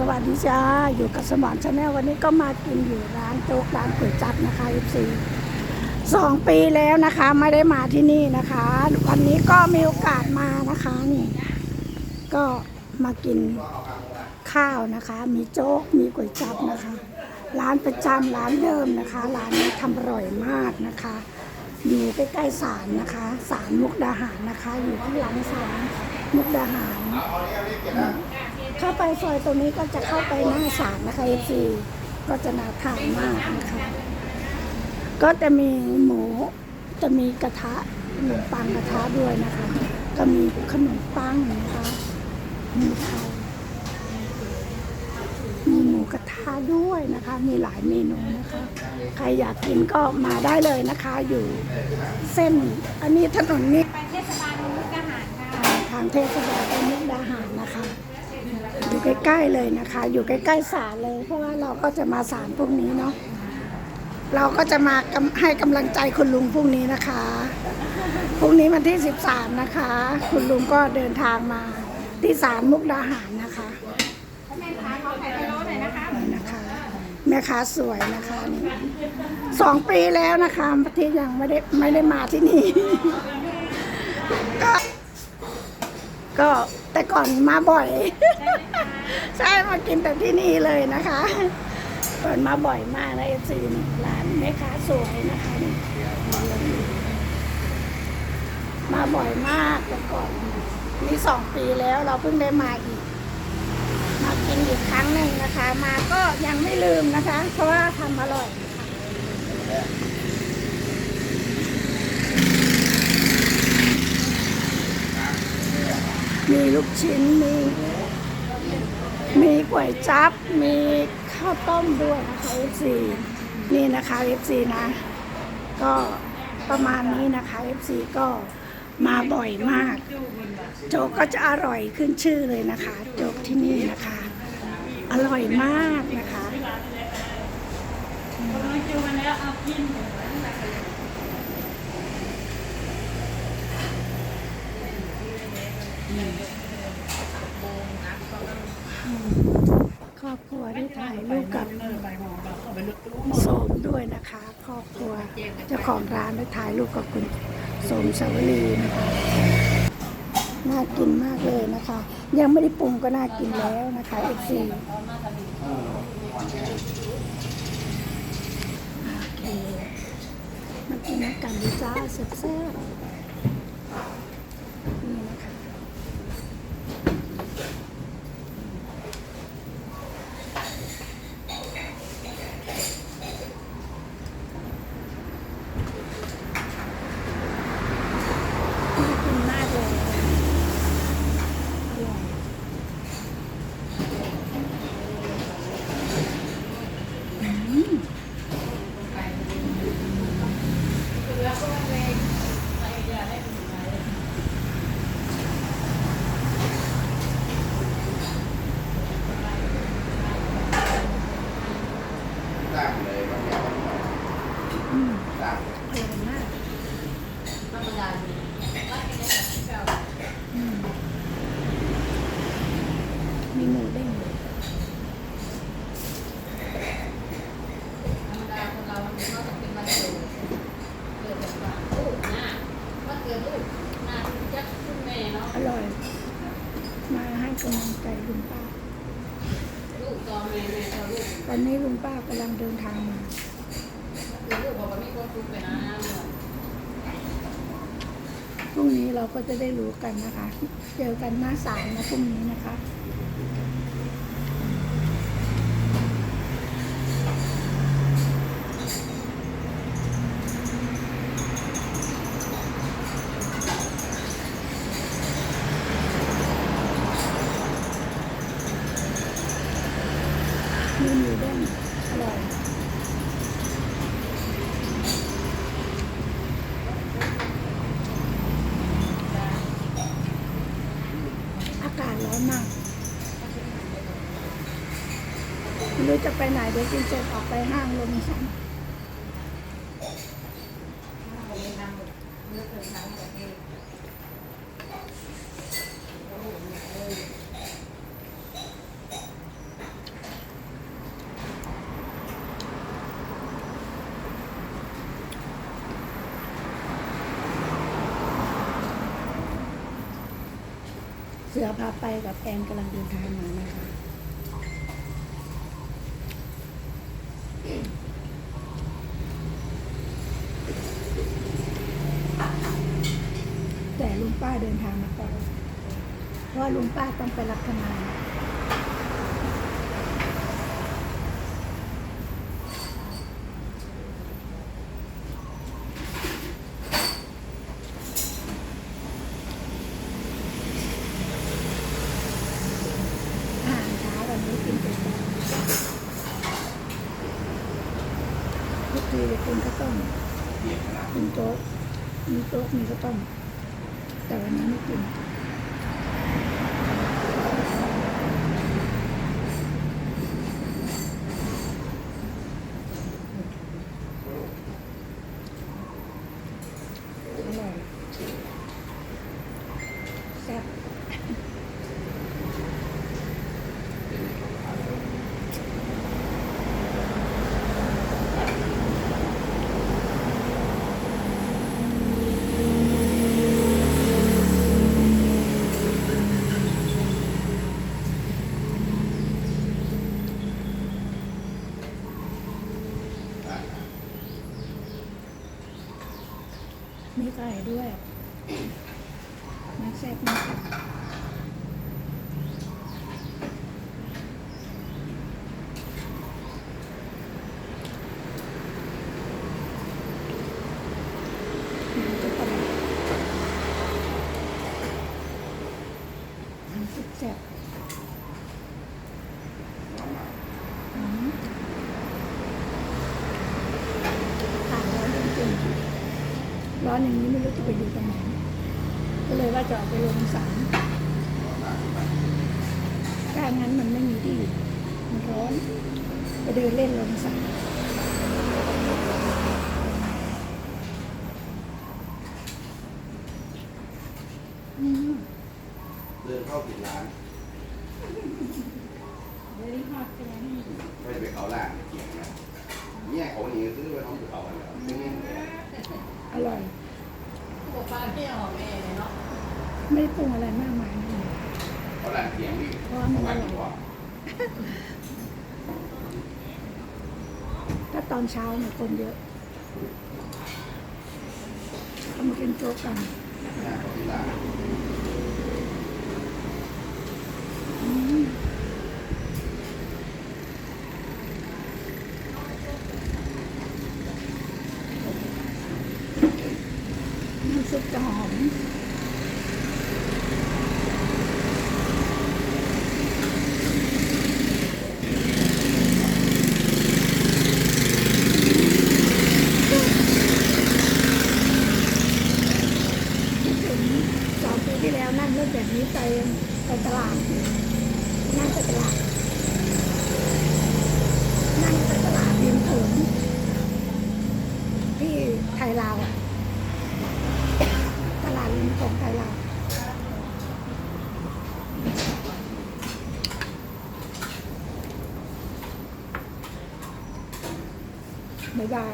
สวัสดีจ้า อยู่กับสมอนชาแนลวันนี้ก็มากินอยู่ร้านโจ๊กร้านก๋วยจั๊บนะคะเอฟซีสองปีแล้วนะคะไม่ได้มาที่นี่นะคะ วันนี้ก็มีโอกาสมานะคะนี่ ก็มากินข้าวนะคะ มีโจ๊กมีก๋วยจั๊บนะคะ ร้านประจำร้านเดิมนะคะ ร้านนี้ทำอร่อยมากนะคะอยู่ใกล้ๆศาลนะคะศาลมุกดาหารนะคะ อยู่ข้างหลังศาลมุกดาหาร เข้าไปซอยตรงนี้ก็จะเข้าไปหน้าศาลนะคะเอซีก็จะน่าทานมากนะคะก็จะมีหมูจะมีกระทะขนมปังกระทะด้วยนะคะ ก็มีขนมปังนะคะมีไข่มีหมูกระทะด้วยนะคะ มีหลายเมนูนะคะ ใครอยากกินก็มาได้เลยนะคะ อยู่เส้นอันนี้ถนนนี้ไปเทศบาลมุกดาหารค่ะทางเทศบาลเป็นมุกดาหารนะคะอยู่ ใกล้ๆเลยนะคะ อยู่ใกล้ๆศาลเลย เพราะว่าเราก็จะมาศาลพวกนี้เนาะเราก็จะมากำให้กำลังใจคุณลุงพรุ่งนี้นะคะพรุ่งนี้วันที่ 13 นะคะ คุณลุงก็เดินทางมาที่ศาลมุกดาหารนะคะแม่ค้าขอไข่พะโล้หน่อยนะคะนี่นะคะแม่ค้าสวยนะคะนี่สองปีแล้วนะคะที่ยังไม่ได้ไม่ได้มาที่นี่ก็ ก็แต่ก่อนมาบ่อย ใช่มากินแต่ที่นี่เลยนะคะก่อนมาบ่อยมากนะเอฟซีร้านแม่ค้าสวยนะคะมาบ่อยมากแต่ก่อนนี่สองปีแล้วเราเพิ่งได้มาอีก มากินอีกครั้งหนึ่งนะคะ มาก็ยังไม่ลืมนะคะ เพราะว่าทำอร่อยนะคะ มีลูกชิ้น มี มีก๋วยจั๊บ มีข้าวต้มด้วยนะคะเอฟซีนี่นะคะเอฟซีนะ ก็ประมาณนี้นะคะเอฟซีก็มาบ่อยมาก โจ๊กก็จะอร่อยขึ้นชื่อเลยนะคะ โจ๊กที่นี่นะคะ อร่อยมากนะคะ ครอบครัวได้ถ่ายรูปกับโสมด้วยนะคะ ครอบครัวเจ้าของร้านได้ถ่ายรูปกับคุณโสมสวลีนะคะน่ากินมากเลยนะคะ ยังไม่ได้ปรุงก็น่ากินแล้วนะคะเอฟซีโอเคมากินน้ำกันดีจ้าแซ่บๆนี่นะคะ น่ากินมากเลยอร่อยอืมอืมอร่อยมากอืมมีหมูเด้ง อร่อย มาให้กำลังใจคุณป้าตอนนี้ลุงป้ากำลังเดินทางมาพรุ่งนี้เราก็จะได้รู้กันนะคะ เจอกันหน้าศาลนะพรุ่งนี้นะคะ มีหมูเด้ง อร่อยอากาศร้อนมากไม่รู้จะไปไหนเดี๋ยวจินจออกไปห้างลมสัน สือพาไปกับแอนกำลังเดินทางมานะคะแต่ลุงป้าเดินทางมาก่อนเพราะลุงป้าต้องไปรับทำงาน อาหารเช้าวันนี้กินเป็น กินข้าวต้มกินโจ๊กมีโจ๊กมีข้าวต้มแต่วันนี้ไม่กิน อร่อยแซ่บ มีไก่ด้วยมาแซ่บมากมันจะกระแบบมันสุดแซ่บอืมขาดร้อนจริงๆ ร้อนอย่างนี้ไม่รู้จะไปอยู่ตรงไหนก็เลยว่าจะออกไปลงสารถ้างั้นมันไม่มีที่อยู่มันร้อนไปเดินเล่นลงสารอืมเดินเข้าผิดร้านเดี๋ยวนี้ฮอตเป็นยังไงไม่ได้ไปเขาร้านเกี่ยงนะเนี่ยเขาหนีซื้อไปท้องเขาแล้วไม่งั้นอร่อย ตัวปลาเที่ยวแม่เนาะ ไม่ได้ปรุงอะไรมากมายนะเขาร้านเกี่ยงนี่เพราะว่ามันอร่อยถ้าตอนเช้าเนี่ยคนเยอะเขามากินโจ๊กกันหน้าเขาที่ร้านอืมน้ำซุปจะหอม คิดถึงสองปีที่แล้วนั่งรถแบบนี้ไปไปตลาด นั่งไปตลาด นั่งไปตลาดริมถนนที่ไทยลาวอะตลาดริมของไทยลาว บ๊า